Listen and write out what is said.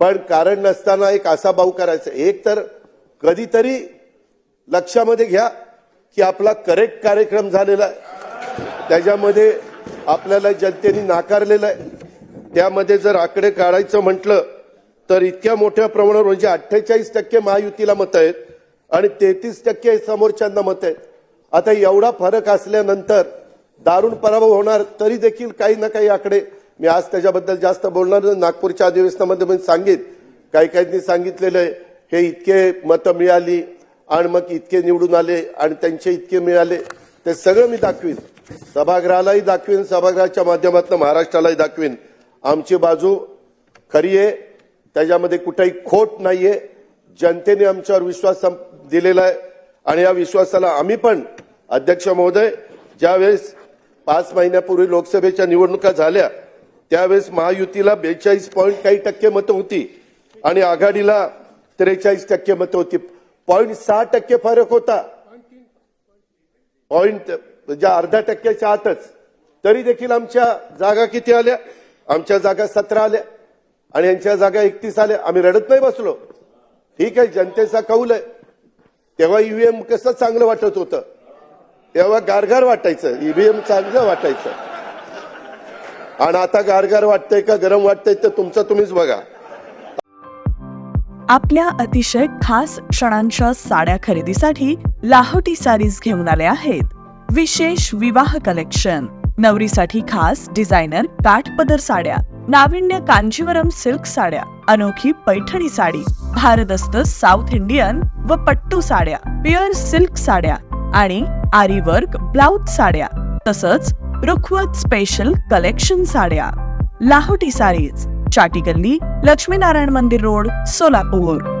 पण कारण नसताना एक असा भाऊ करायचा. एक तर कधीतरी लक्षामध्ये घ्या की आपला करेक्ट कार्यक्रम झालेला आहे. त्याच्यामध्ये आपल्याला जनतेने नाकारलेलं आहे. त्यामध्ये जर आकडे काढायचं म्हटलं तर इतक्या मोठ्या प्रमाणावर म्हणजे अठ्ठेचाळीस टक्के महायुतीला मतं आहेत आणि तेहतीस टक्के समोरच्यांना मत आहेत. आता एवढा फरक असल्यानंतर दारुण पराभव होणार तरी देखील काही ना काही आकडे मी आज त्याच्याबद्दल जास्त बोलणार नागपूरच्या अधिवेशनामध्ये मी सांगित काही काहींनी सांगितलेलं आहे. हे इतके मतं मिळाली आणि मग इतके निवडून आले आणि त्यांचे इतके मिळाले. ते सगळं मी दाखवीन. सभागृहालाही दाखवीन. सभागृहाच्या माध्यमातून महाराष्ट्रालाही दाखवीन. आमची बाजू खरी आहे. त्याच्यामध्ये कुठेही खोट नाहीये. जनतेने आमच्यावर विश्वास दिलेला आहे. आणि या विश्वासाला आम्ही पण अध्यक्ष महोदय ज्यावेळेस पाच महिन्यापूर्वी लोकसभेच्या निवडणुका झाल्या त्यावेळेस महायुतीला बेचाळीस पॉईंट काही टक्के मतं होती. आणि आघाडीला त्रेचाळीस टक्के मतं होती. पॉईंट सहा टक्के फरक होता. पॉईंट म्हणजे अर्धा टक्क्याच्या आतच. तरी देखील आमच्या जागा किती आल्या? आमच्या जागा सतरा आल्या. आणि यांच्या जागा एकतीस आल्या. आम्ही रडत नाही बसलो. ठीक आहे जनतेचा कौल आहे. तेव्हा ईव्हीएम कसं चांगलं वाटत होतं? तेव्हा गारगार वाटायचं. ईव्हीएम चांगलं वाटायचं. आणि आता गारगार वाटतंय का गरम वाटतंय तर तुमचं तुम्हीच बघा. आपल्या अतिशय खास क्षणांच्या साड्या खरेदीसाठी लाहोटी साडीज घेऊन आले आहेत. विशेष विवाह कलेक्शन. नवरीसाठी खास डिझायनर काठपदर साड्या. नाविन्य कांजीवरम सिल्क साड्या. अनोखी पैठणी साडी. भारदस्त साऊथ इंडियन व पट्टू साड्या. प्युअर सिल्क साड्या. आणि आरी वर्क ब्लाउज साड्या. तसंच रुखवत स्पेशल कलेक्शन साड्या. लाहोटी साडीज चाटी गल्ली लक्ष्मीनारायण मंदिर रोड सोलापूर.